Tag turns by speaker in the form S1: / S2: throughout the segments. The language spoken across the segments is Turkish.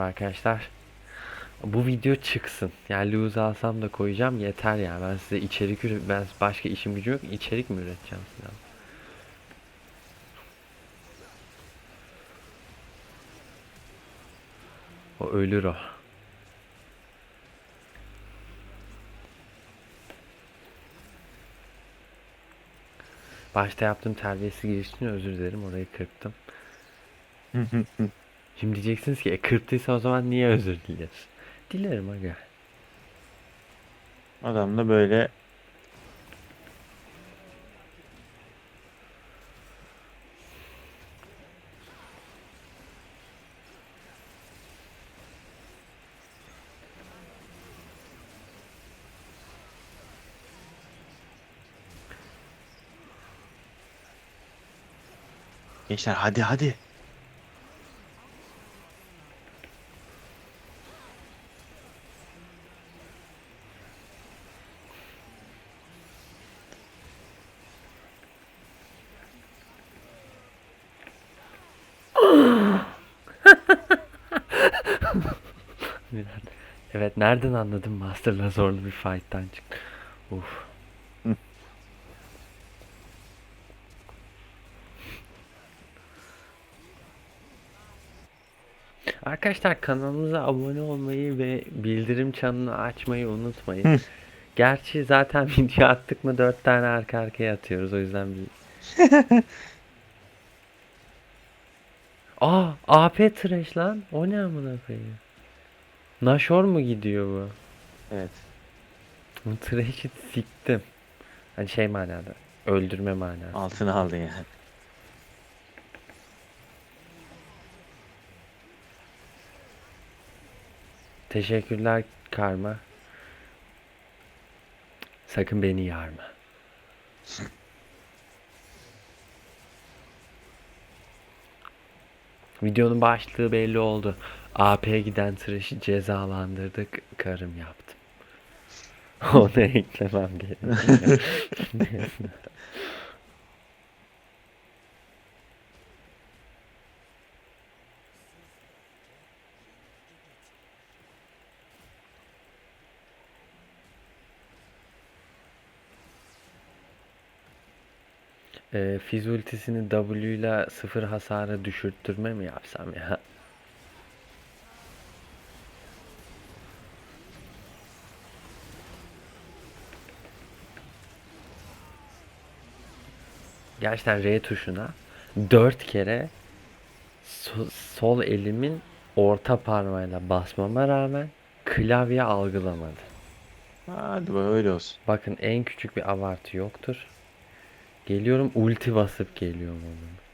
S1: Arkadaşlar bu video çıksın. Yani lose alsam da koyacağım yeter yani. Ben size içerik ben başka işim gücüm yok. İçerik mi üreteceğim size? O ölür o. Başta yaptığım terbiyesiz giriş için özür dilerim. Orayı kırptım. Şimdi diyeceksiniz ki e, kırptıysa o zaman niye özür dileriz? Dilerim aga.
S2: Adam da böyle Gençler hadi hadi.
S1: Evet nereden anladım Master'la zorlu bir fight'tan çıktı. Uf. Arkadaşlar kanalımıza abone olmayı ve bildirim çanını açmayı unutmayın. Gerçi zaten video attık mı 4 tane arka arkaya atıyoruz o yüzden bir... Aa AP trash lan. O ne amına koyayım? Nashor mu gidiyor bu?
S2: Evet.
S1: Trash'i siktim. Hani şey manada. Öldürme manası.
S2: Altını aldı yani.
S1: Teşekkürler Karma. Sakın beni yarma. Videonun başlığı belli oldu. AP giden tıraşı cezalandırdık. Karım yaptım. Onu eklemem gerekiyor. Fizz ultisini W ile sıfır hasara düşürttürme mi yapsam ya? Gerçekten R tuşuna 4 kere so- sol elimin orta parmağıyla basmama rağmen klavye algılamadı.
S2: Hadi böyle öyle olsun.
S1: Bakın en küçük bir abartı yoktur. Geliyorum ulti basıp geliyorum onun.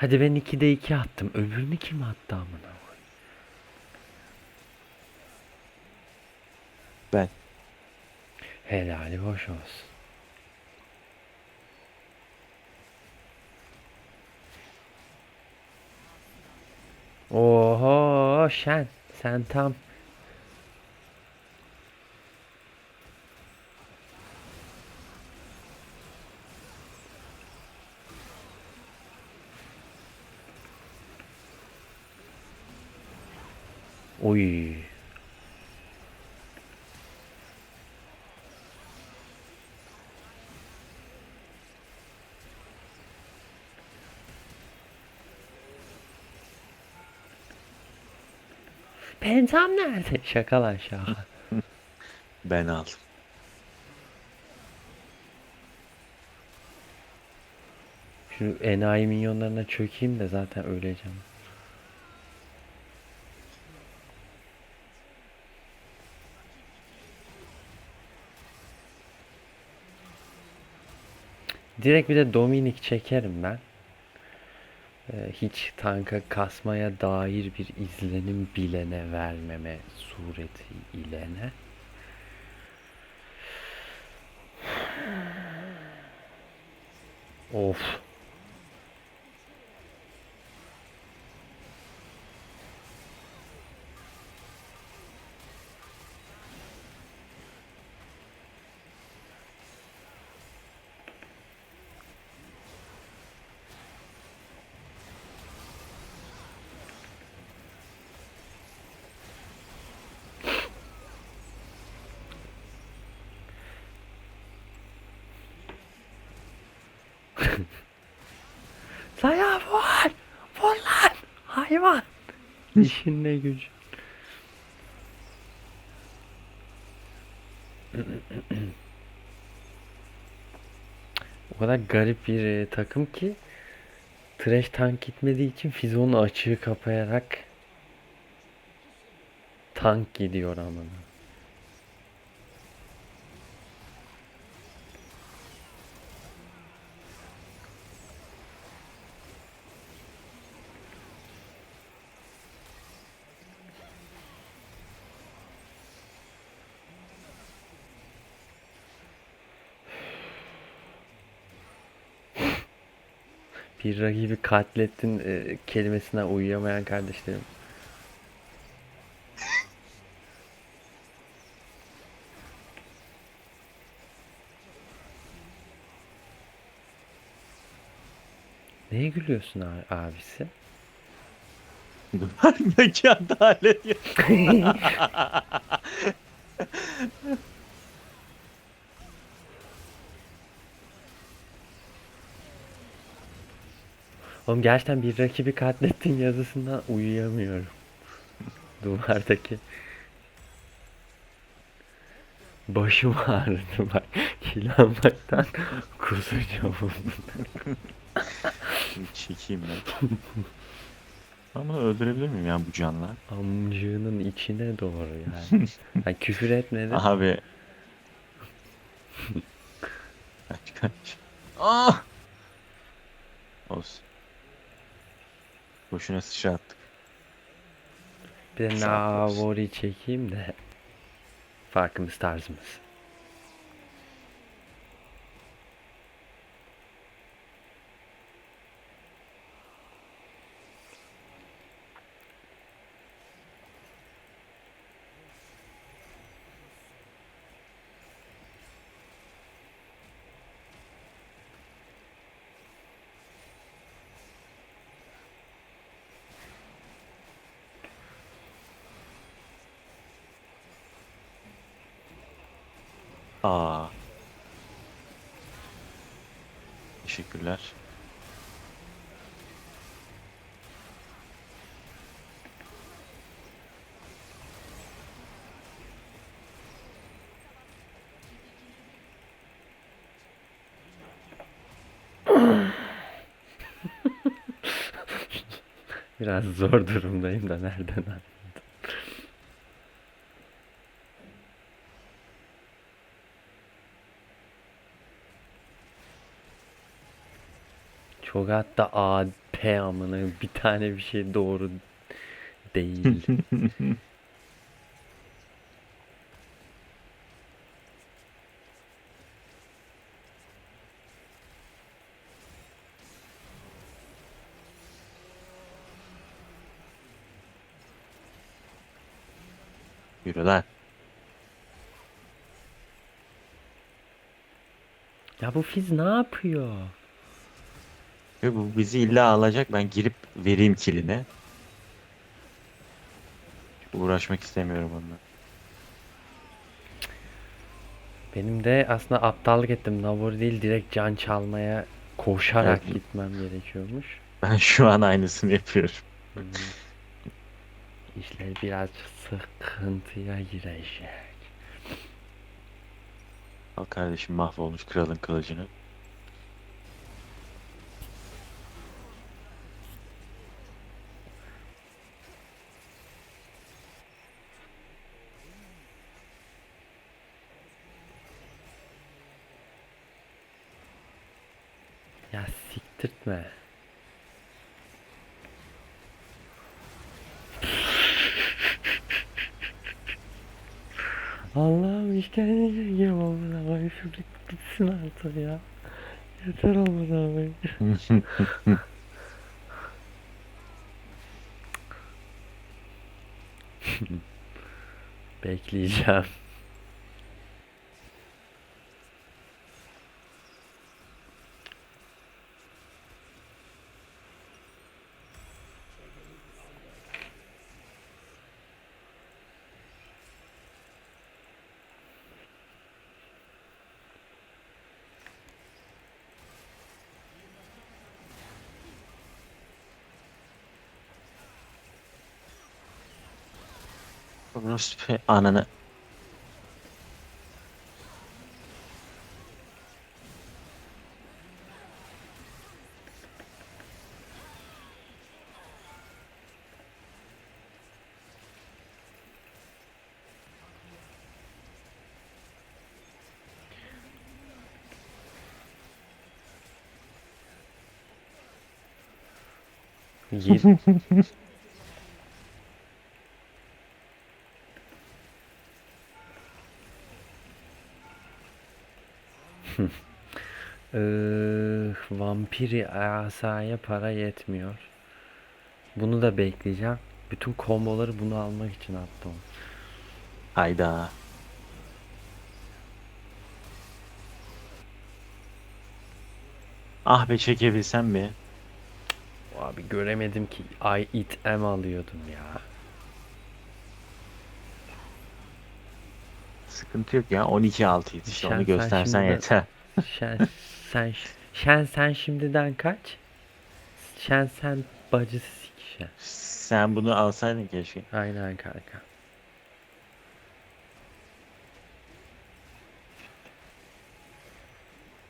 S1: Hadi ben 2'de 2 attım. Öbürünü kim attı amına?
S2: Ben.
S1: Helali hoş olsun. Oho şen sen tam Oy. Pentam nerede? Şaka lan şaka.
S2: Ben aldım.
S1: Şu enayi minyonlarına çökeyim de zaten öleceğim. Direkt bir de Dominik çekerim ben. Ee, hiç tanka kasmaya dair bir izlenim bilene vermeme sureti ilene. Of. Saya vur! Vur lan! Hayvan! İşin ne gücü. O kadar garip bir e, takım ki Trash tank gitmediği için Fizon'un açığı kapayarak tank gidiyor amına. Bir rakibi katlettin e, kelimesine uyuyamayan kardeşlerim. Neye gülüyorsun abi, abisi?
S2: Duvardaki adalet ya.
S1: Oğlum gerçekten bir rakibi katlettin yazısından uyuyamıyorum. Duvardaki. Başım ağrıdı bak. Kilanmaktan kusacağım.
S2: Çekeyim ben. Ama öldürebilir miyim ya bu canla?
S1: Amcığının içine doğru yani. Ha, küfür etmedi.
S2: Abi. kaç kaç. Ah! Olsun. Boşuna sıçra attık.
S1: Bir de
S2: Sağ.
S1: Navori çekeyim de farkımız tarzımız.
S2: Aa. Teşekkürler.
S1: Biraz zor durumdayım da nereden anladın? Çok hatta AP amına bir tane bir şey doğru değil.
S2: Yürü lan.
S1: ya bu Fiz ne yapıyor?
S2: Ve bu bizi illa alacak. Ben girip vereyim kiline. Uğraşmak istemiyorum onunla.
S1: Benim de aslında aptallık ettim. Nabor değil direkt can çalmaya koşarak
S2: Evet.
S1: gitmem gerekiyormuş.
S2: Ben şu an aynısını yapıyorum.
S1: Hmm. İşler biraz sıkıntıya girecek.
S2: Al kardeşim mahvolmuş kralın kılıcını.
S1: Ya siktirtme. Allah'ım işkence çekiyorum amına koyayım. Şu bit- bitsin artık ya. Yeter amına koyayım. Bekleyeceğim.
S2: Orospu ananı.
S1: Yir- vampiri asaya para yetmiyor. Bunu da bekleyeceğim. Bütün komboları bunu almak için attım.
S2: Hayda. Ah be çekebilsem mi?
S1: Abi göremedim ki I it am alıyordum ya.
S2: Sıkıntı yok ya 12-6 işte
S1: Şen-
S2: onu
S1: sen
S2: göstersen yeter.
S1: Şen sen şen sen şimdiden kaç? Şen sen bacısı sikişen.
S2: Sen bunu alsaydın keşke.
S1: Aynen kanka.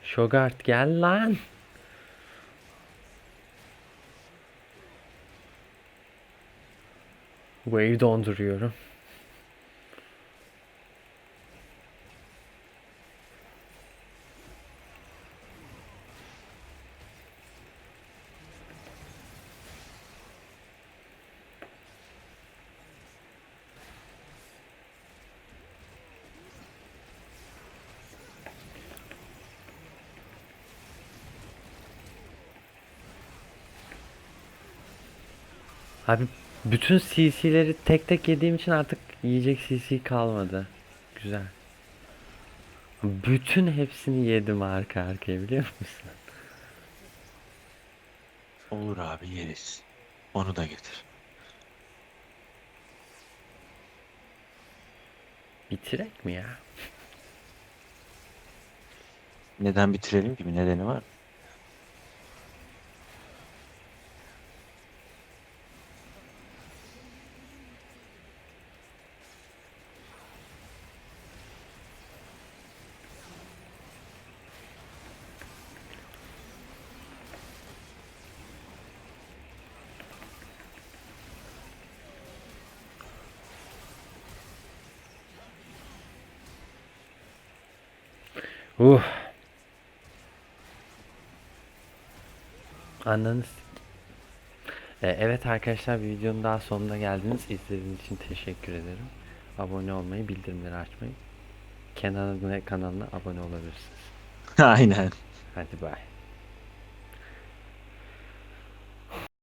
S1: Şogart gel lan. Wave donduruyorum. Abi bütün CC'leri tek tek yediğim için artık yiyecek CC kalmadı. Güzel. Bütün hepsini yedim arka arkaya biliyor musun?
S2: Olur abi yeriz. Onu da getir.
S1: Bitirek mi ya?
S2: Neden bitirelim ki bir nedeni var.
S1: Uh. Ananı s- Ee, evet arkadaşlar bir videonun daha sonuna geldiniz. İzlediğiniz için teşekkür ederim. Abone olmayı, bildirimleri açmayı, Kenan Adına kanalına abone olabilirsiniz.
S2: Aynen.
S1: Hadi bay.